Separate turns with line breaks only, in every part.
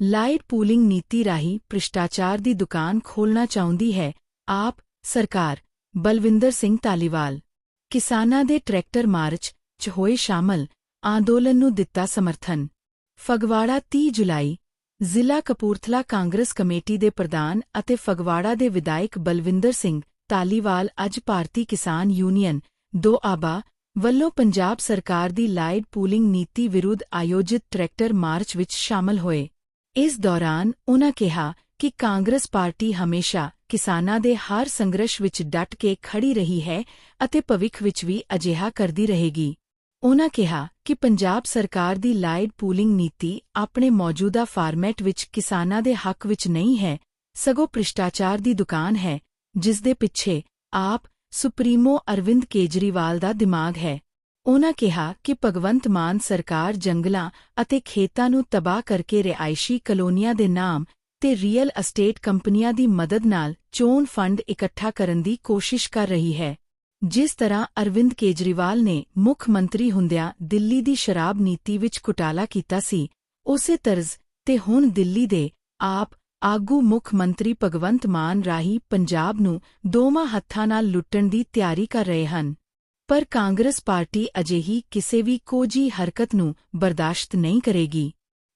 Light pooling ਨੀਤੀ ਰਾਹੀਂ ਭ੍ਰਿਸ਼ਟਾਚਾਰ ਦੀ ਦੁਕਾਨ ਖੋਲ੍ਹਣਾ ਚਾਹੁੰਦੀ ਹੈ, ਆਪ ਸਰਕਾਰ ਬਲਵਿੰਦਰ ਸਿੰਘ ਤਾਲੀਵਾਲ ਕਿਸਾਨਾਂ ਦੇ ਟਰੈਕਟਰ ਮਾਰਚ 'ਚ ਹੋਏ ਸ਼ਾਮਲ ਅੰਦੋਲਨ ਨੂੰ ਦਿੱਤਾ ਸਮਰਥਨ। ਫਗਵਾੜਾ 30 ਜੁਲਾਈ, ਜ਼ਿਲ੍ਹਾ ਕਪੂਰਥਲਾ ਕਾਂਗਰਸ ਕਮੇਟੀ ਦੇ ਪ੍ਰਧਾਨ ਅਤੇ ਫਗਵਾੜਾ ਦੇ ਵਿਧਾਇਕ ਬਲਵਿੰਦਰ ਸਿੰਘ ਤਾਲੀਵਾਲ ਅੱਜ ਭਾਰਤੀ ਕਿਸਾਨ ਯੂਨੀਅਨ ਦੋ ਆਬਾ ਵੱਲੋਂ ਪੰਜਾਬ ਸਰਕਾਰ ਦੀ ਲਾਈਟ ਪੂਲਿੰਗ ਨੀਤੀ ਵਿਰੁੱਧ ਆਯੋਜਿਤ ਟਰੈਕਟਰ ਮਾਰਚ ਵਿੱਚ ਸ਼ਾਮਲ ਹੋਏ। ਇਸ ਦੌਰਾਨ ਉਨ੍ਹਾਂ ਕਿਹਾ ਕਿ ਕਾਂਗਰਸ ਪਾਰਟੀ ਹਮੇਸ਼ਾ ਕਿਸਾਨਾਂ ਦੇ ਹਰ ਸੰਘਰਸ਼ ਵਿੱਚ ਡਟ ਕੇ ਖੜੀ ਰਹੀ ਹੈ ਅਤੇ ਭਵਿੱਖ ਵਿੱਚ ਵੀ ਅਜਿਹਾ ਕਰਦੀ ਰਹੇਗੀ। ਉਨ੍ਹਾਂ ਕਿਹਾ ਕਿ ਪੰਜਾਬ ਸਰਕਾਰ ਦੀ ਲਾਈਡ ਪੂਲਿੰਗ ਨੀਤੀ ਆਪਣੇ ਮੌਜੂਦਾ ਫਾਰਮੈਟ ਵਿੱਚ ਕਿਸਾਨਾਂ ਦੇ ਹੱਕ ਵਿੱਚ ਨਹੀਂ ਹੈ, ਸਗੋਂ ਭ੍ਰਿਸ਼ਟਾਚਾਰ ਦੀ ਦੁਕਾਨ ਹੈ, ਜਿਸ ਦੇ ਪਿੱਛੇ ਆਪ ਸੁਪਰੀਮੋ ਅਰਵਿੰਦ ਕੇਜਰੀਵਾਲ ਦਾ ਦਿਮਾਗ ਹੈ। ਉਨ੍ਹਾਂ ਕਿਹਾ ਕਿ ਭਗਵੰਤ ਮਾਨ ਸਰਕਾਰ ਜੰਗਲਾਂ ਅਤੇ ਖੇਤਾਂ ਨੂੰ ਤਬਾਹ ਕਰਕੇ ਰਿਹਾਇਸ਼ੀ ਕਲੋਨੀਆਂ ਦੇ ਨਾਮ ਤੇ ਰੀਅਲ ਅਸਟੇਟ ਕੰਪਨੀਆਂ ਦੀ ਮਦਦ ਨਾਲ ਚੋਣ ਫੰਡ ਇਕੱਠਾ ਕਰਨ ਦੀ ਕੋਸ਼ਿਸ਼ ਕਰ ਰਹੀ ਹੈ। ਜਿਸ ਤਰ੍ਹਾਂ ਅਰਵਿੰਦ ਕੇਜਰੀਵਾਲ ਨੇ ਮੁੱਖ ਮੰਤਰੀ ਹੁੰਦਿਆਂ ਦਿੱਲੀ ਦੀ ਸ਼ਰਾਬ ਨੀਤੀ ਵਿੱਚ ਘੁਟਾਲਾ ਕੀਤਾ ਸੀ, ਉਸੇ ਤਰਜ਼ ਤੇ ਹੁਣ ਦਿੱਲੀ ਦੇ ਆਪ ਆਗੂ ਮੁੱਖ ਮੰਤਰੀ ਭਗਵੰਤ ਮਾਨ ਰਾਹੀਂ ਪੰਜਾਬ ਨੂੰ ਦੋਵਾਂ ਹੱਥਾਂ ਨਾਲ ਲੁੱਟਣ ਦੀ ਤਿਆਰੀ ਕਰ ਰਹੇ ਹਨ। ਪਰ ਕਾਂਗਰਸ ਪਾਰਟੀ ਅਜਿਹੀ ਕਿਸੇ ਵੀ ਕੋਝੀ ਹਰਕਤ ਨੂੰ ਬਰਦਾਸ਼ਤ ਨਹੀਂ ਕਰੇਗੀ।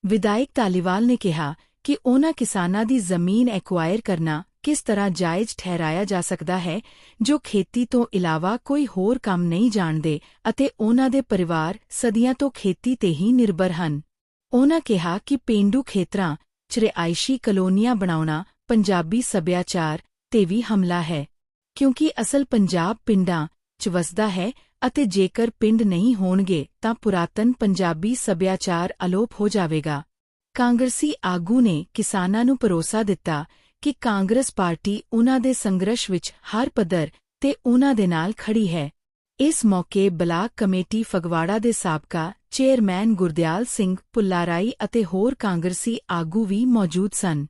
ਵਿਧਾਇਕ ਤਾਲੀਵਾਲ ਨੇ ਕਿਹਾ ਕਿ ਉਨ੍ਹਾਂ ਕਿਸਾਨਾਂ ਦੀ ਜ਼ਮੀਨ ਐਕਵਾਇਰ ਕਰਨਾ ਕਿਸ ਤਰ੍ਹਾਂ ਜਾਇਜ਼ ਠਹਿਰਾਇਆ ਜਾ ਸਕਦਾ ਹੈ, ਜੋ ਖੇਤੀ ਤੋਂ ਇਲਾਵਾ ਕੋਈ ਹੋਰ ਕੰਮ ਨਹੀਂ ਜਾਣਦੇ ਅਤੇ ਉਨ੍ਹਾਂ ਦੇ ਪਰਿਵਾਰ ਸਦੀਆਂ ਤੋਂ ਖੇਤੀ ਤੇ ਹੀ ਨਿਰਭਰ ਹਨ। ਉਨ੍ਹਾਂ ਕਿਹਾ ਕਿ ਪੇਂਡੂ ਖੇਤਰਾਂ 'ਚ ਰਿਹਾਇਸ਼ੀ ਕਲੋਨੀਆਂ ਬਣਾਉਣਾ ਪੰਜਾਬੀ ਸੱਭਿਆਚਾਰ ਤੇ ਵੀ ਹਮਲਾ ਹੈ, ਕਿਉਂਕਿ ਅਸਲ ਪੰਜਾਬ ਪਿੰਡਾਂ 'ਚ ਵਸਦਾ ਹੈ ਅਤੇ ਜੇਕਰ ਪਿੰਡ ਨਹੀਂ ਹੋਣਗੇ ਤਾਂ ਪੁਰਾਤਨ ਪੰਜਾਬੀ ਸੱਭਿਆਚਾਰ ਅਲੋਪ ਹੋ ਜਾਵੇਗਾ। ਕਾਂਗਰਸੀ ਆਗੂ ਨੇ ਕਿਸਾਨਾਂ ਨੂੰ ਭਰੋਸਾ ਦਿੱਤਾ ਕਿ ਕਾਂਗਰਸ ਪਾਰਟੀ ਉਨ੍ਹਾਂ ਦੇ ਸੰਘਰਸ਼ ਵਿੱਚ ਹਰ ਪੱਧਰ ਤੇ ਉਨ੍ਹਾਂ ਦੇ ਨਾਲ ਖੜੀ ਹੈ। ਇਸ ਮੌਕੇ ਬਲਾਕ ਕਮੇਟੀ ਫਗਵਾੜਾ ਦੇ ਸਾਬਕਾ ਚੇਅਰਮੈਨ ਗੁਰਦਿਆਲ ਸਿੰਘ ਪੁੱਲਾਰਾਈ ਅਤੇ ਹੋਰ ਕਾਂਗਰਸੀ ਆਗੂ ਵੀ ਮੌਜੂਦ ਸਨ।